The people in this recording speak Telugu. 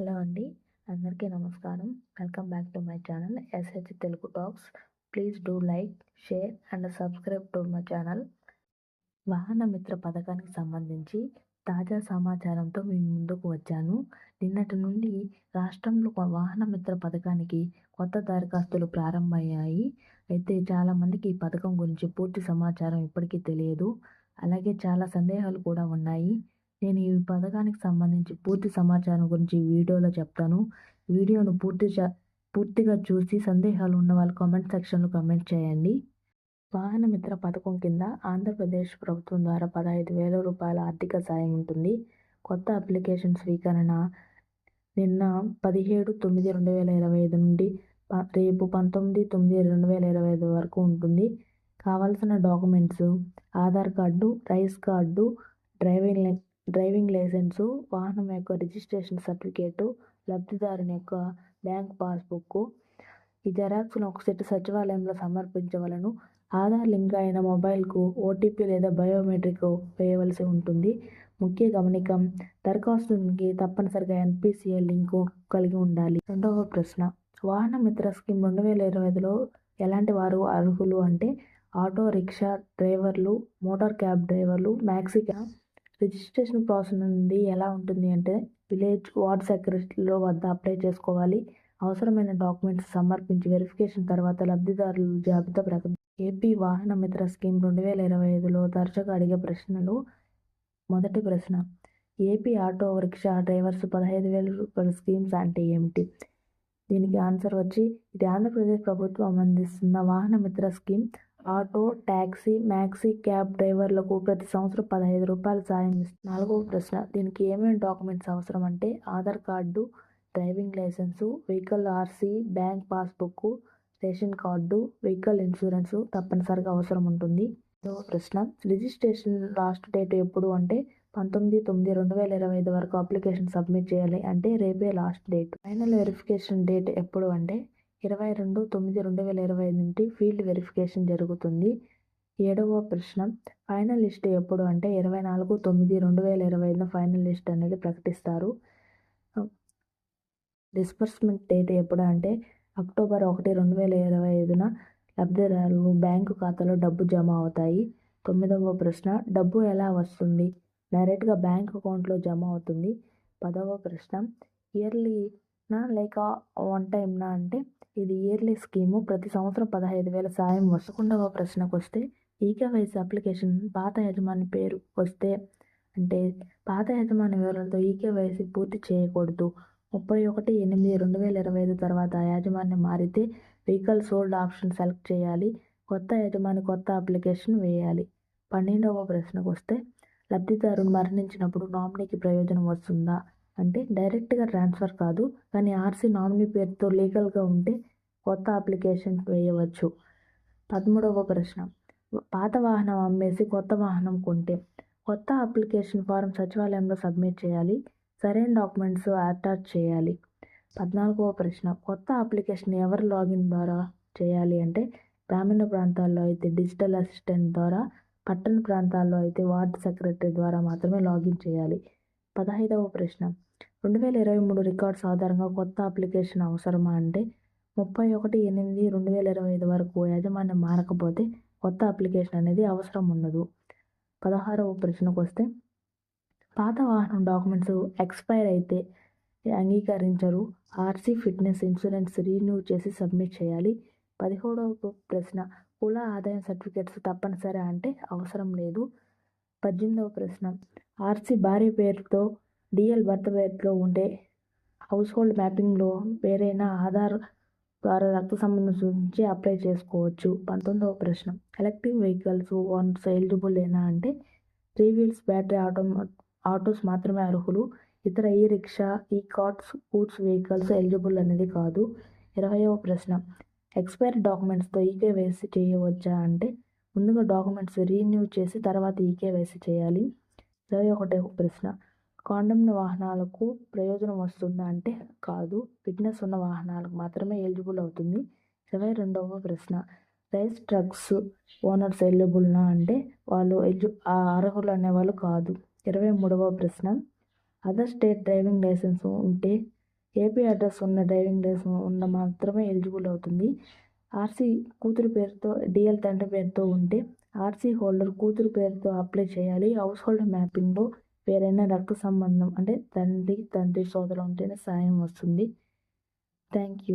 హలో అండి. అందరికీ నమస్కారం. Welcome back to my channel SH Telugu talks. Please do like share and subscribe to my channel. Vahana Mitra పథకానికి సంబంధించి తాజా సమాచారంతో మీ ముందుకు వచ్చాను. నిన్నటి నుండి రాష్ట్రంలో వాహన మిత్ర పథకానికి కొత్త దరఖాస్తులు ప్రారంభమయ్యాయి. అయితే చాలామందికి ఈ పథకం గురించి పూర్తి సమాచారం ఇప్పటికీ తెలియదు. అలాగే చాలా సందేహాలు కూడా ఉన్నాయి. నేను ఈ పథకానికి సంబంధించి పూర్తి సమాచారం గురించి వీడియోలో చెప్తాను. వీడియోను పూర్తి పూర్తిగా చూసి సందేహాలు ఉన్న వాళ్ళు కామెంట్ సెక్షన్లో కామెంట్ చేయండి. వాహన మిత్ర పథకం కింద ఆంధ్రప్రదేశ్ ప్రభుత్వం ద్వారా పదహైదు వేల రూపాయల ఆర్థిక సాయం ఉంటుంది. కొత్త అప్లికేషన్ స్వీకరణ నిన్న పదిహేడు తొమ్మిది రెండు వేల ఇరవై ఐదు నుండి రేపు పంతొమ్మిది తొమ్మిది రెండు వేల ఇరవై ఐదు వరకు ఉంటుంది. కావాల్సిన documents Aadhaar card rice card driving driving licence వాహనం యొక్క రిజిస్ట్రేషన్ సర్టిఫికేటు లబ్ధిదారుని యొక్క బ్యాంక్ పాస్బుక్ ఈ జెరాక్స్ను ఒక సెట్ సచివాలయంలో సమర్పించవలను. ఆధార్ లింక్ అయిన మొబైల్కు ఓటీపీ లేదా బయోమెట్రిక్ వేయవలసి ఉంటుంది. ముఖ్య గమనికం దరఖాస్తుకి తప్పనిసరిగా ఎన్పిసిఐ లింకు కలిగి ఉండాలి. రెండవ ప్రశ్న వాహన మిత్ర స్కీమ్ రెండు వేల ఇరవై ఐదులో ఎలాంటి వారు అర్హులు అంటే auto rickshaw drivers motor cab drivers maxi registration process నుండి ఎలా ఉంటుంది అంటే విలేజ్ వార్డ్ సెక్రటరీలో వద్ద అప్లై చేసుకోవాలి. అవసరమైన డాక్యుమెంట్స్ సమర్పించి వెరిఫికేషన్ తర్వాత లబ్ధిదారుల జాబితా ప్రకటి ఏపీ వాహన మిత్ర స్కీమ్ రెండు వేల ఇరవై ఐదులో తరచుగా అడిగే ప్రశ్నలు. మొదటి ప్రశ్న ఏపీ ఆటో రిక్షా డ్రైవర్స్ పదహైదు వేల రూపాయల స్కీమ్స్ అంటే ఏమిటి? దీనికి ఆన్సర్ వచ్చి ఇది ఆంధ్రప్రదేశ్ ప్రభుత్వం అందిస్తున్న Vahana Mitra scheme auto taxi maxi cab డ్రైవర్లకు ప్రతి సంవత్సరం పదహైదు రూపాయలు సాయం ఇస్తుంది నాలుగవ ప్రశ్న. దీనికి ఏమేమి డాక్యుమెంట్స్ అవసరం అంటే Aadhaar card driving licence vehicle RC bank passbook ration card vehicle insurance తప్పనిసరిగా అవసరం ఉంటుంది. ఐదవ ప్రశ్న. రిజిస్ట్రేషన్ లాస్ట్ డేట్ ఎప్పుడు అంటే పంతొమ్మిది తొమ్మిది రెండు వేల ఇరవై ఐదు వరకు అప్లికేషన్ సబ్మిట్ చేయాలి అంటే రేపే last date. Final verification date ఎప్పుడు అంటే ఇరవై రెండు తొమ్మిది రెండు వేల ఇరవై ఐదు నుండి ఫీల్డ్ వెరిఫికేషన్ జరుగుతుంది. ఏడవ ప్రశ్న ఫైనల్ లిస్ట్ ఎప్పుడు అంటే ఇరవై నాలుగు తొమ్మిది రెండు వేల ఇరవై ఐదున ఫైనల్ లిస్ట్ అనేది ప్రకటిస్తారు. డిస్బర్స్మెంట్ డేట్ ఎప్పుడు అంటే అక్టోబర్ ఒకటి రెండు వేల ఇరవై ఐదున లబ్ధిదారులు బ్యాంకు ఖాతాలో డబ్బు జమ అవుతాయి. తొమ్మిదవ ప్రశ్న డబ్బు ఎలా వస్తుంది? డైరెక్ట్గా బ్యాంక్ అకౌంట్లో జమ అవుతుంది. పదవ ప్రశ్న ఇయర్లీ నా లేక వన్ టైమ్నా అంటే ఇది ఇయర్లీ స్కీము. ప్రతి సంవత్సరం పదహైదు వేల సాయం వస్తుండవ ప్రశ్నకు వస్తే ఈకేవైసీ అప్లికేషన్ పాత యజమాని పేరు వస్తే అంటే పాత యజమాని వివరాలతో ఈకేవైసీ పూర్తి చేయకూడదు. ముప్పై ఒకటి ఎనిమిది రెండు వేల ఇరవై ఐదు తర్వాత యాజమాన్యం మారితే వెహికల్ సోల్డ్ ఆప్షన్ సెలెక్ట్ చేయాలి. కొత్త యజమాని కొత్త అప్లికేషన్ వేయాలి. పన్నెండవ ప్రశ్నకు వస్తే లబ్ధిదారుడు మరణించినప్పుడు నామినీకి ప్రయోజనం వస్తుందా? అంటే డైరెక్ట్గా ట్రాన్స్ఫర్ కాదు. కానీ ఆర్సీ నామినీ పేరుతో లీగల్గా ఉంటే కొత్త అప్లికేషన్ వేయవచ్చు. పదమూడవ ప్రశ్న. పాత వాహనం అమ్మేసి కొత్త వాహనం కొంటే కొత్త అప్లికేషన్ ఫారం సచివాలయంలో సబ్మిట్ చేయాలి. సరైన డాక్యుమెంట్స్ అటాచ్ చేయాలి. పద్నాలుగవ ప్రశ్న. కొత్త అప్లికేషన్ ఎవరు లాగిన్ ద్వారా చేయాలి అంటే గ్రామీణ ప్రాంతాల్లో అయితే డిజిటల్ అసిస్టెంట్ ద్వారా పట్టణ ప్రాంతాల్లో అయితే వార్డ్ సెక్రటరీ ద్వారా మాత్రమే లాగిన్ చేయాలి. పదహైదవ ప్రశ్న. రెండు వేల ఇరవై మూడు రికార్డ్స్ ఆధారంగా కొత్త అప్లికేషన్ అవసరమా అంటే ముప్పై ఒకటి ఎనిమిది రెండు వేల ఇరవై ఐదు వరకు యాజమాన్యం మారకపోతే కొత్త అప్లికేషన్ అనేది అవసరం ఉండదు. పదహారవ ప్రశ్నకు వస్తే పాత వాహనం డాక్యుమెంట్స్ ఎక్స్పైర్ అయితే అంగీకరించరు. ఆర్సీ ఫిట్నెస్ ఇన్సూరెన్స్ రీన్యూ చేసి సబ్మిట్ చేయాలి. పదిహేడవ ప్రశ్న కుల ఆదాయం సర్టిఫికేట్స్ తప్పనిసరి అంటే అవసరం లేదు. పద్దెనిమిదవ ప్రశ్న ఆర్సీ భార్య పేరుతో డిఎల్ బర్త్ పేరుతో ఉండే హౌస్ హోల్డ్ మ్యాపింగ్లో వేరైనా ఆధార్ ద్వారా రక్త సంబంధం సూచించి అప్లై చేసుకోవచ్చు. పంతొమ్మిదవ ప్రశ్న. ఎలక్ట్రిక్ వెహికల్స్ వన్ ఎలిజిబుల్ ఏనా అంటే three wheels battery auto autos మాత్రమే అర్హులు. ఇతర ఈ రిక్షా ఈ కార్ట్స్ గూడ్స్ వెహికల్స్ ఎలిజిబుల్ అనేది కాదు. ఇరవయవ ప్రశ్న. ఎక్స్పైర్ డాక్యుమెంట్స్తో ఈకేవైసీ చేయవచ్చా అంటే ముందుగా డాక్యుమెంట్స్ రీన్యూ చేసి తర్వాత ఈకేవైసీ చేయాలి. ఇరవై ఒకటవ ప్రశ్న. కాండమ్న వాహనాలకు ప్రయోజనం వస్తుందా అంటే కాదు. ఫిట్నెస్ ఉన్న వాహనాలకు మాత్రమే ఎలిజిబుల్ అవుతుంది. ఇరవై రెండవ ప్రశ్న. రైస్ ట్రక్స్ ఓనర్స్ ఎలిజిబుల్నా అంటే వాళ్ళు ఎలిజి అర్హులు అనేవాళ్ళు కాదు. ఇరవై మూడవ ప్రశ్న. అదర్ స్టేట్ డ్రైవింగ్ లైసెన్స్ ఉంటే ఏపీ అడ్రస్ ఉన్న డ్రైవింగ్ లైసెన్స్ ఉన్న మాత్రమే ఎలిజిబుల్ అవుతుంది. ఆర్సీ కూతురు పేరుతో డిఎల్ తండ్రి పేరుతో ఉంటే ఆర్సీ హోల్డర్ కూతురు పేరుతో అప్లై చేయాలి. హౌస్ హోల్డర్ మ్యాపింగ్లో పేరైనా రక్త సంబంధం అంటే తండ్రి తండ్రి సోదరు ఉంటేనే సాయం వస్తుంది. Thank you